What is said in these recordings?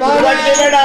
ಬಾರೇ. ಬೇಡ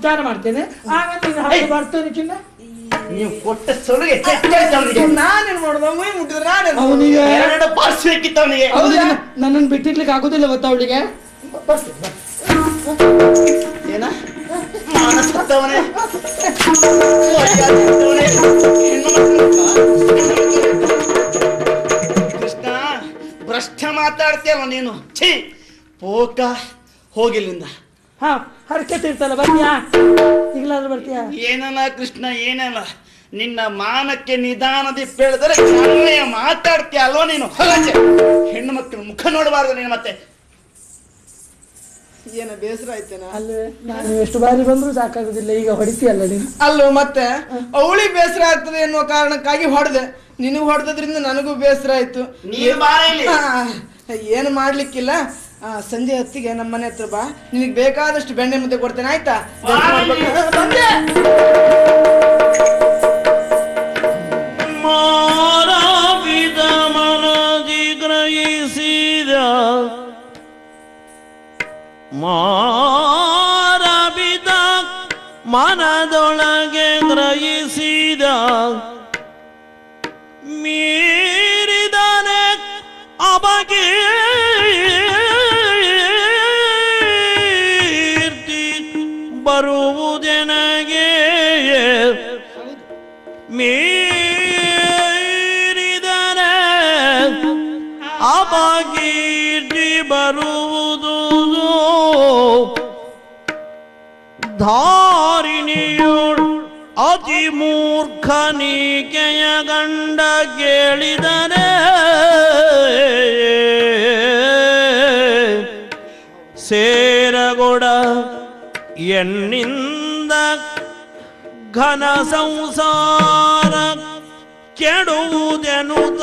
ಉಪಚಾರ ಮಾಡ್ತೇನೆ. ಆಗ ನೀನು ಹಾಗೆ ಬರ್ತೇನೆ ಚಿನ್ನ. ನೀವು ಕೊಟ್ಟ ಸೊಲುಗೆ ನಾನೇನ್ ಮಾಡುದು? ಮೈ ಮುಟ್ಟಿದ್ರೆ ನಾನೇನ್? ಅವನಿಗೆ ಎರಡು ಪಾರ್ಶ್ವಕ್ಕಿತ್ತು ಅವನಿಗೆ. ಅವನಿಗೆ ನನ್ನನ್ನು ಬಿಟ್ಟಿರ್ಲಿಕ್ಕೆ ಆಗುದಿಲ್ಲ ಗೊತ್ತಾ ಅವಳಿಗೆ? ಏನ? ಮಾನಸ ಕೊಟ್ಟವನೇ ಮರ್ಯಾದೆ ಕೊಟ್ಟವನೇ. ಕೃಷ್ಣ ಭ್ರಷ್ಟ ಮಾತಾಡ್ತೀಯಲ್ಲ ನೀನು? ಛೀ ಪೋಕ ಹೋಗಿಲ್ಲಿಂದ. ಹಾ ಹರಕೆ ಇರ್ತಲ್ಲ ಬರ್ತೀಯಾ? ಈಗಲಾದ್ರೂ ಬರ್ತೀಯಾ? ಏನಲ್ಲ ಕೃಷ್ಣ ಏನಲ್ಲ? ನಿನ್ನ ಮಾನಕ್ಕೆ ನಿಧಾನದಿ ಬೆಳೆದರೆ ಕಣ್ಣೆಯ ಮಾತಾಡ್ತೀಯ ಅಲ್ವಾ ನೀನು ಹೆಣ್ಣು ಮಕ್ಕಳು ಮುಖ ನೋಡಬಾರ್ದು ನೀನು ಮತ್ತೆ. ಏನ ಬೇಸರ ಆಯ್ತೇನ? ಅಲ್ಲ ನಾನು ಎಷ್ಟು ಬಾರಿ ಬಂದ್ರು ಸಾಕಾಗುದಿಲ್ಲ ಈಗ ಹೊಡಿತೀಯಲ್ಲ ನೀನು? ಅಲ್ಲೋ ಮತ್ತೆ ಅವಳಿ ಬೇಸರ ಆಗ್ತದೆ ಎನ್ನುವ ಕಾರಣಕ್ಕಾಗಿ ಹೊಡೆದೆ. ನಿನಗೂ ಹೊಡೆದ್ರಿಂದ ನನಗೂ ಬೇಸರ ಆಯ್ತು. ನೀನು ಬಾರ ಇಲ್ಲಿ. ಆ, ಏನು ಮಾಡ್ಲಿಕ್ಕಿಲ್ಲ? ಸಂಜೆ ಹೊತ್ತಿಗೆ ನಮ್ಮ ಮನೆ ಹತ್ರ ಬಾ. ನಿನಗೆ ಬೇಕಾದಷ್ಟು ಬೆಣ್ಣೆ ಮುದ್ದೆ ಕೊಡ್ತೇನೆ ಆಯ್ತಾ? ಮಾರಾವಿದ ಮನದಿ ಗ್ರಹಿಸಿದ ಮಾರವಿದ ಮನದೊಳಗೆ ಗ್ರಹಿಸಿದ ಮೀರಿದನೆ ಅಬಗೀರ್ತಿ ಅಪಕೀರ್ತಿ ಬರುವುದು ಧಾರಿಣಿಯೋಳು ಅತಿ ಮೂರ್ಖನಿಕೆಯ ಗಂಡ ಕೇಳಿದರೆ ಸೇರಗೊಡ ಎನ್ನಿಂದ ಘನ ಸಂಸಾರ ಕೆಡುವುದೆನುದ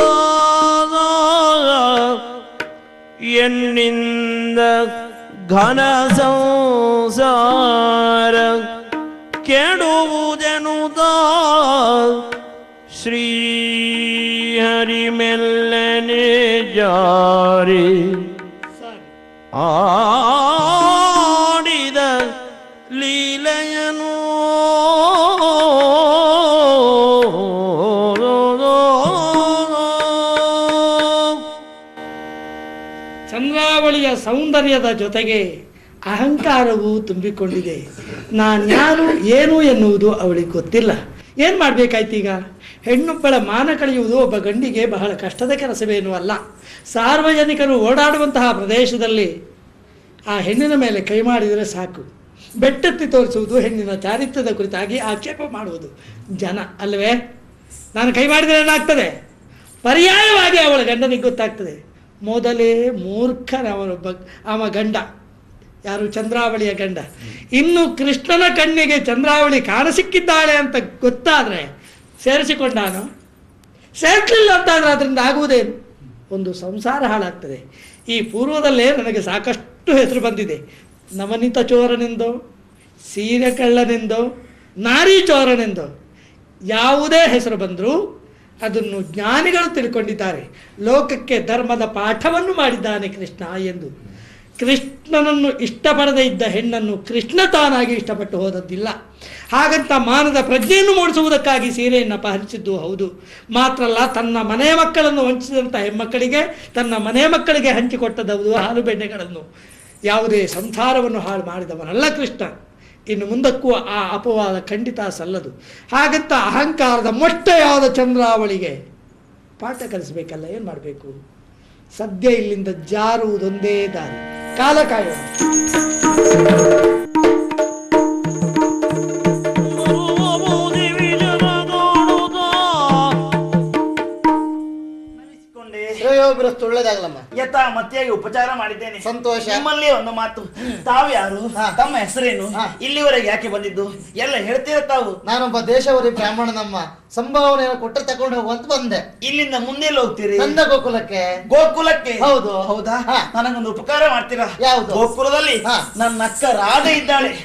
ಎನ್ನಿಂದ ಘನ ಸಂಸಾರ ಕೆಡುವುದೆನುದ ಶ್ರೀಹರಿ ಮೆಲ್ಲನೆ ಜಾರಿ ಆಡಿದ ಚಂದ್ರಾವಳಿಯ ಸೌಂದರ್ಯದ ಜೊತೆಗೆ ಅಹಂಕಾರವು ತುಂಬಿಕೊಂಡಿದೆ. ನಾನು ಯಾರು, ಏನು ಎನ್ನುವುದು ಅವಳಿಗೆ ಗೊತ್ತಿಲ್ಲ. ಏನು ಮಾಡಬೇಕಾಯ್ತೀಗ? ಈಗ ಹೆಣ್ಣೊಬ್ಬಳ ಮಾನ ಕಳೆಯುವುದು ಒಬ್ಬ ಗಂಡಿಗೆ ಬಹಳ ಕಷ್ಟದ ಕೆಲಸವೇನೂ ಅಲ್ಲ. ಸಾರ್ವಜನಿಕರು ಓಡಾಡುವಂತಹ ಪ್ರದೇಶದಲ್ಲಿ ಆ ಹೆಣ್ಣಿನ ಮೇಲೆ ಕೈ ಮಾಡಿದರೆ ಸಾಕು. ಬೆಟ್ಟೆತ್ತಿ ತೋರಿಸುವುದು ಹೆಣ್ಣಿನ ಚಾರಿತ್ರ್ಯದ ಕುರಿತಾಗಿ ಆಕ್ಷೇಪ ಮಾಡುವುದು ಜನ, ಅಲ್ವೇ? ನಾನು ಕೈ ಮಾಡಿದರೆ ಏನಾಗ್ತದೆ? ಪರ್ಯಾಯವಾಗಿ ಅವಳ ಗಂಡನಿಗೆ ಗೊತ್ತಾಗ್ತದೆ. ಮೊದಲೇ ಮೂರ್ಖನವನೊಬ್ಬ ಅವ ಗಂಡ. ಯಾರು? ಚಂದ್ರಾವಳಿಯ ಗಂಡ. ಇನ್ನು ಕೃಷ್ಣನ ಕಣ್ಣಿಗೆ ಚಂದ್ರಾವಳಿ ಕಾಣಸಿಕ್ಕಿದ್ದಾಳೆ ಅಂತ ಗೊತ್ತಾದರೆ ಸೇರಿಸಿಕೊಂಡಾನು ಸೇರಿಸಲಿಲ್ಲ ಅಂತಾದರೆ ಅದರಿಂದ ಆಗುವುದೇನು? ಒಂದು ಸಂಸಾರ ಹಾಳಾಗ್ತದೆ. ಈ ಪೂರ್ವದಲ್ಲೇ ನನಗೆ ಸಾಕಷ್ಟು ಹೆಸರು ಬಂದಿದೆ. ನವನಿತ ಚೋರನೆಂದೋ ಸೀರೆ ಕಳ್ಳನೆಂದೋ ನಾರಿ ಚೋರನೆಂದೋ, ಯಾವುದೇ ಹೆಸರು ಬಂದರೂ ಅದನ್ನು ಜ್ಞಾನಿಗಳು ತಿಳ್ಕೊಂಡಿದ್ದಾರೆ. ಲೋಕಕ್ಕೆ ಧರ್ಮದ ಪಾಠವನ್ನು ಮಾಡಿದ್ದಾನೆ ಕೃಷ್ಣ ಎಂದು. ಕೃಷ್ಣನನ್ನು ಇಷ್ಟಪಡದೇ ಇದ್ದ ಹೆಣ್ಣನ್ನು ಕೃಷ್ಣ ತಾನಾಗಿ ಇಷ್ಟಪಟ್ಟು ಹೋದದ್ದಿಲ್ಲ. ಹಾಗಂತ ಮಾನದ ಪ್ರಜ್ಞೆಯನ್ನು ಮೂಡಿಸುವುದಕ್ಕಾಗಿ ಸೀರೆಯನ್ನು ಅಪಹರಿಸಿದ್ದು ಹೌದು. ಮಾತ್ರ ಅಲ್ಲ ತನ್ನ ಮನೆಯ ಮಕ್ಕಳನ್ನು ವಂಚಿಸಿದಂಥ ಹೆಮ್ಮಕ್ಕಳಿಗೆ ತನ್ನ ಮನೆಯ ಮಕ್ಕಳಿಗೆ ಹಂಚಿಕೊಟ್ಟದವುದು ಹಾಲು ಬೆಣ್ಣೆಗಳನ್ನು ಯಾವುದೇ ಸಂಸಾರವನ್ನು ಹಾಳು ಮಾಡಿದವನಲ್ಲ ಕೃಷ್ಣ. ಇನ್ನು ಮುಂದಕ್ಕೂ ಆ ಅಪವಾದ ಖಂಡಿತ ಸಲ್ಲದು. ಹಾಗಂತ ಅಹಂಕಾರದ ಮೊಟ್ಟೆಯಾದ ಚಂದ್ರಾವಳಿಗೆ ಪಾಠ ಕಲಿಸ್ಬೇಕಲ್ಲ, ಏನು ಮಾಡಬೇಕು? ಸದ್ಯ ಇಲ್ಲಿಂದ ಜಾರುವುದೊಂದೇ ದಾರಿ. ಕಾಲ ಕಾಯೋಣ. ಮತಿಯಾಗಿ ಉಪಚಾರ ಮಾಡಿದ್ದೇನೆ. ಸಂತೋಷ. ನಿಮ್ಮಲ್ಲಿ ಒಂದು ಮಾತು. ತಾವು ಯಾರು ಹಾ. ತಮ್ಮ ಹೆಸರೇನು. ಇಲ್ಲಿವರೆಗೆ ಯಾಕೆ ಬಂದಿದ್ದು? ಎಲ್ಲ ಹೇಳ್ತೀರ ತಾವು? ನಾನೊಬ್ಬ ದೇಶವರಿ ಬ್ರಾಹ್ಮಣ ನಮ್ಮ ಸಂಭಾವನೆಯನ್ನು ಕೊಟ್ಟು ತಕೊಂಡು ಹೋಗುವಂತ ಬಂದೆ. ಇಲ್ಲಿಂದ ಮುಂದೆ ಹೋಗ್ತೀರಿ? ನನ್ನ ಗೋಕುಲಕ್ಕೆ. ಗೋಕುಲಕ್ಕೆ? ಹೌದು. ಹೌದಾ. ನನಗೊಂದು ಉಪಕಾರ ಮಾಡ್ತೀರಾ? ಯಾವುದು? ಗೋಕುಲದಲ್ಲಿ. ನನ್ನ ಅಕ್ಕ ರಾಧೆ ಇದ್ದಾಳೆ.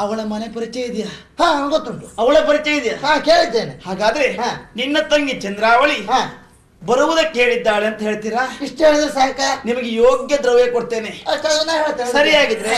ಅವಳ ಮನೆ ಪರಿಚಯ ಇದೆಯಾ? ಹಾ ಗೊತ್ತುಂಟು ಅವಳ ಪರಿಚಯ ಇದೆಯಾ? ಹಾ ಕೇಳಿದ್ದೇನೆ. ಹಾಗಾದ್ರೆ. ನಿನ್ನ ತಂಗಿ ಚಂದ್ರಾವಳಿ ಹಾ. ಬರುವುದಕ್ಕೆ ಹೇಳಿದ್ದಾಳೆ ಅಂತ ಹೇಳ್ತೀರಾ? ಇಷ್ಟ ಹೇಳಿದ್ರೆ ಸಾಕ? ನಿಮಗೆ ಯೋಗ್ಯ ದ್ರವ್ಯ ಕೊಡ್ತೇನೆ. ಸರಿಯಾಗಿದ್ರೆ.